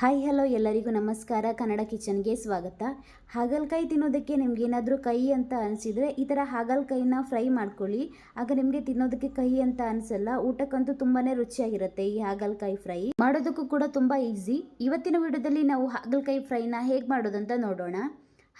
Hi, hello ಎಲ್ಲರಿಗೂ ನಮಸ್ಕಾರ. ಕನ್ನಡ ಕಿಚನ್ಗೆ ಸ್ವಾಗತ. ಹಾಗಲಕಾಯಿ ತಿನ್ನೋದಕ್ಕೆ ನಿಮ್ಗೆ ಏನಾದರೂ ಕೈ ಅಂತ ಅನಿಸಿದರೆ ಈ ಥರ ಹಾಗಲಕಾಯಿನ ಫ್ರೈ ಮಾಡ್ಕೊಳ್ಳಿ. ಆಗ ನಿಮಗೆ ತಿನ್ನೋದಕ್ಕೆ ಕೈ ಅಂತ ಅನಿಸಲ್ಲ, ಊಟಕ್ಕಂತೂ ತುಂಬಾ ರುಚಿಯಾಗಿರುತ್ತೆ ಈ ಹಾಗಲಕಾಯಿ ಫ್ರೈ. ಮಾಡೋದಕ್ಕೂ ಕೂಡ ತುಂಬ ಈಸಿ. ಇವತ್ತಿನ ವಿಡಿಯೋದಲ್ಲಿ ನಾವು ಹಾಗಲಕಾಯಿ ಫ್ರೈನ ಹೇಗೆ ಮಾಡೋದಂತ ನೋಡೋಣ.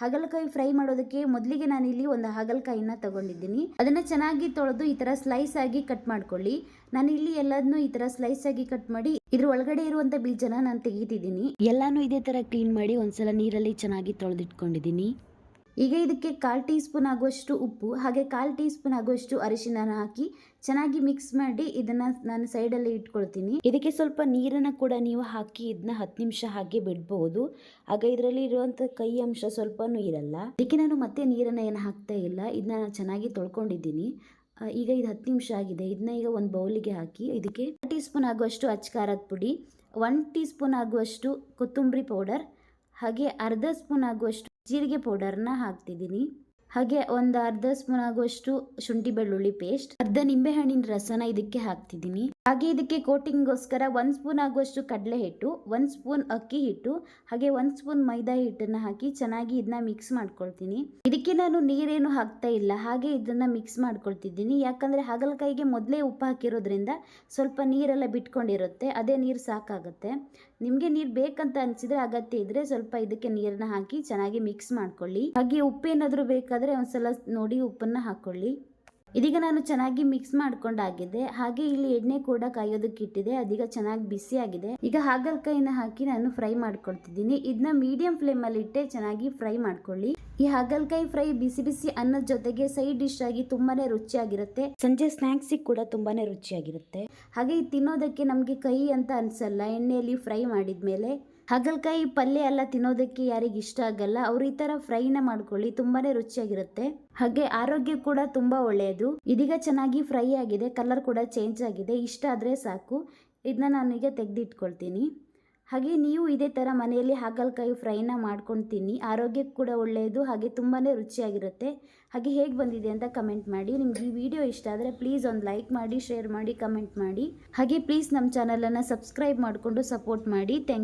ಹಾಗಲಕಾಯಿ ಫ್ರೈ ಮಾಡೋದಕ್ಕೆ ಮೊದಲಿಗೆ ಇಲ್ಲಿ ಒಂದು ಹಾಗಲಕಾಯಿನ ತಗೊಂಡಿದ್ದೀನಿ. ಅದನ್ನ ಚೆನ್ನಾಗಿ ತೊಳೆದು ಈ ತರ ಸ್ಲೈಸ್ ಆಗಿ ಕಟ್ ಮಾಡ್ಕೊಳ್ಳಿ. ನಾನು ಇಲ್ಲಿ ಎಲ್ಲದನ್ನು ಈ ತರ ಸ್ಲೈಸ್ ಆಗಿ ಕಟ್ ಮಾಡಿ ಇದ್ರ ಒಳಗಡೆ ಇರುವಂತ ಬೀಜನ ನಾನು ತೆಗೀತಿದ್ದೀನಿ. ಎಲ್ಲಾನು ಇದೇ ತರ ಕ್ಲೀನ್ ಮಾಡಿ ಒಂದ್ಸಲ ನೀರಲ್ಲಿ ಚೆನ್ನಾಗಿ ತೊಳೆದಿಟ್ಕೊಂಡಿದ್ದೀನಿ. ಈಗ ಇದಕ್ಕೆ ಕಾಲು ಟೀ ಸ್ಪೂನ್ ಆಗುವಷ್ಟು ಉಪ್ಪು, ಹಾಗೆ ಕಾಲು ಟೀ ಸ್ಪೂನ್ ಆಗುವಷ್ಟು ಅರಿಶಿನ ಹಾಕಿ ಚೆನ್ನಾಗಿ ಮಿಕ್ಸ್ ಮಾಡಿ ಇದನ್ನ ನಾನು ಸೈಡಲ್ಲಿ ಇಟ್ಕೊಳ್ತೀನಿ. ಇದಕ್ಕೆ ಸ್ವಲ್ಪ ನೀರನ್ನ ಕೂಡ ನೀವು ಹಾಕಿ ಇದನ್ನ ಹತ್ತು ನಿಮಿಷ ಹಾಗೆ ಬಿಡ್ಬೋದು. ಆಗ ಇದರಲ್ಲಿ ಇರುವಂತ ಕೈ ಅಂಶ ಸ್ವಲ್ಪನೂ ಇರಲ್ಲ. ಇದಕ್ಕೆ ನಾನು ಮತ್ತೆ ನೀರನ್ನ ಏನು ಹಾಕ್ತಾ ಇಲ್ಲ. ಇದನ್ನ ನಾನು ಚೆನ್ನಾಗಿ ತೊಳ್ಕೊಂಡಿದ್ದೀನಿ. ಈಗ ಇದು ಹತ್ತು ನಿಮಿಷ ಆಗಿದೆ. ಇದನ್ನ ಈಗ ಒಂದು ಬೌಲಿಗೆ ಹಾಕಿ ಇದಕ್ಕೆ ಟೀ ಸ್ಪೂನ್ ಆಗುವಷ್ಟು ಅಚ್ಕಾರದ ಪುಡಿ ಒನ್ ಟೀ ಸ್ಪೂನ್ ಆಗುವಷ್ಟು ಕೊತ್ತಂಬರಿ ಪೌಡರ್, ಹಾಗೆ ಅರ್ಧ ಸ್ಪೂನ್ ಆಗುವಷ್ಟು ಜೀರಿಗೆ ಪೌಡರ್ನ ಹಾಕ್ತಿದ್ದೀನಿ ಹಾಗೆ ಒಂದು ಅರ್ಧ ಸ್ಪೂನ್ ಆಗುವಷ್ಟು ಶುಂಠಿ ಬೆಳ್ಳುಳ್ಳಿ ಪೇಸ್ಟ್ ಅರ್ಧ ನಿಂಬೆಹಣ್ಣಿನ ರಸನ ಇದಕ್ಕೆ ಹಾಕ್ತಿದ್ದೀನಿ. ಹಾಗೆ ಇದಕ್ಕೆ ಕೋಟಿಂಗ್ಗೋಸ್ಕರ ಒಂದು ಸ್ಪೂನ್ ಆಗುವಷ್ಟು ಕಡಲೆ ಹಿಟ್ಟು ಒಂದು ಸ್ಪೂನ್ ಅಕ್ಕಿ ಹಿಟ್ಟು, ಹಾಗೆ ಒಂದು ಸ್ಪೂನ್ ಮೈದಾ ಹಿಟ್ಟನ್ನ ಹಾಕಿ ಚೆನ್ನಾಗಿ ಇದನ್ನ ಮಿಕ್ಸ್ ಮಾಡ್ಕೊಳ್ತೀನಿ. ಇದಕ್ಕೆ ನಾನು ನೀರೇನು ಹಾಕ್ತಾ ಇಲ್ಲ, ಹಾಗೆ ಇದನ್ನ ಮಿಕ್ಸ್ ಮಾಡ್ಕೊಳ್ತಿದ್ದೀನಿ. ಯಾಕಂದ್ರೆ ಹಾಗಲಕಾಯಿಗೆ ಮೊದಲೇ ಉಪ್ಪು ಹಾಕಿರೋದ್ರಿಂದ ಸ್ವಲ್ಪ ನೀರೆಲ್ಲ ಬಿಟ್ಕೊಂಡಿರುತ್ತೆ, ಅದೇ ನೀರು ಸಾಕಾಗುತ್ತೆ. ನಿಮಗೆ ನೀರು ಬೇಕಂತ ಅನಿಸಿದ್ರೆ ಅಗತ್ಯ ಇದ್ರೆ ಸ್ವಲ್ಪ ಇದಕ್ಕೆ ನೀರನ್ನ ಹಾಕಿ ಚೆನ್ನಾಗಿ ಮಿಕ್ಸ್ ಮಾಡ್ಕೊಳ್ಳಿ. ಹಾಗೆ ಉಪ್ಪೇನಾದರೂ ಬೇಕಾದರೆ ಒಂದ್ಸಲ ನೋಡಿ ಉಪ್ಪನ್ನ ಹಾಕೊಳ್ಳಿ. ಇದೀಗ ನಾನು ಚೆನ್ನಾಗಿ ಮಿಕ್ಸ್ ಮಾಡ್ಕೊಂಡಾಗಿದೆ. ಹಾಗೆ ಇಲ್ಲಿ ಎಣ್ಣೆ ಕೂಡ ಕಾಯೋದಕ್ಕೆ ಇಟ್ಟಿದೆ. ಅದೀಗ ಚೆನ್ನಾಗಿ ಬಿಸಿ ಆಗಿದೆ. ಈಗ ಹಾಗಲಕಾಯಿನ ಹಾಕಿ ನಾನು ಫ್ರೈ ಮಾಡ್ಕೊಳ್ತಿದ್ದೀನಿ. ಇದನ್ನ ಮೀಡಿಯಂ ಫ್ಲೇಮಲ್ಲಿ ಇಟ್ಟೆ ಚೆನ್ನಾಗಿ ಫ್ರೈ ಮಾಡ್ಕೊಳ್ಳಿ. ಈ ಹಾಗಲಕಾಯಿ ಫ್ರೈ ಬಿಸಿ ಬಿಸಿ ಅನ್ನದ ಜೊತೆಗೆ ಸೈಡ್ ಡಿಶ್ ಆಗಿ ತುಂಬಾನೇ ರುಚಿಯಾಗಿರುತ್ತೆ. ಸಂಜೆ ಸ್ನ್ಯಾಕ್ಸಿಗೆ ಕೂಡ ತುಂಬಾನೇ ರುಚಿಯಾಗಿರುತ್ತೆ. ಹಾಗೆ ತಿನ್ನೋದಕ್ಕೆ ನಮಗೆ ಕೈ ಅಂತ ಅನ್ಸಲ್ಲ. ಎಣ್ಣೆಯಲ್ಲಿ ಫ್ರೈ ಮಾಡಿದ್ಮೇಲೆ ಹಾಗಲಕಾಯಿ ಪಲ್ಯ ಎಲ್ಲ ತಿನ್ನೋದಕ್ಕೆ ಯಾರಿಗೆ ಇಷ್ಟ ಆಗಲ್ಲ, ಅವ್ರು ಈ ತರ ಫ್ರೈನ ಮಾಡ್ಕೊಳ್ಳಿ, ತುಂಬಾನೇ ರುಚಿಯಾಗಿರುತ್ತೆ. ಹಾಗೆ ಆರೋಗ್ಯ ಕೂಡ ತುಂಬಾ ಒಳ್ಳೆಯದು ಇದೀಗ ಚೆನ್ನಾಗಿ ಫ್ರೈ ಆಗಿದೆ, ಕಲರ್ ಕೂಡ ಚೇಂಜ್ ಆಗಿದೆ, ಇಷ್ಟ ಆದ್ರೆ ಸಾಕು. ಇದನ್ನ ನಾನು ಈಗ ತೆಗೆದಿಟ್ಕೊಳ್ತೀನಿ. ಹಾಗೆ ನೀವು ಇದೇ ಥರ ಮನೆಯಲ್ಲಿ ಹಾಗಲಕಾಯಿ ಫ್ರೈನ ಮಾಡ್ಕೊಂಡು ತಿನ್ನಿ. ಆರೋಗ್ಯಕ್ಕೆ ಕೂಡ ಒಳ್ಳೆಯದು ಹಾಗೆ ತುಂಬಾ ರುಚಿಯಾಗಿರುತ್ತೆ. ಹಾಗೆ ಹೇಗೆ ಬಂದಿದೆ ಅಂತ ಕಮೆಂಟ್ ಮಾಡಿ. ನಿಮ್ಗೆ ಈ ವಿಡಿಯೋ ಇಷ್ಟ ಆದರೆ ಪ್ಲೀಸ್ ಒಂದು ಲೈಕ್ ಮಾಡಿ, ಶೇರ್ ಮಾಡಿ, ಕಮೆಂಟ್ ಮಾಡಿ. ಹಾಗೆ ಪ್ಲೀಸ್ ನಮ್ಮ ಚಾನಲನ್ನು ಸಬ್ಸ್ಕ್ರೈಬ್ ಮಾಡಿಕೊಂಡು ಸಪೋರ್ಟ್ ಮಾಡಿ. Thank you.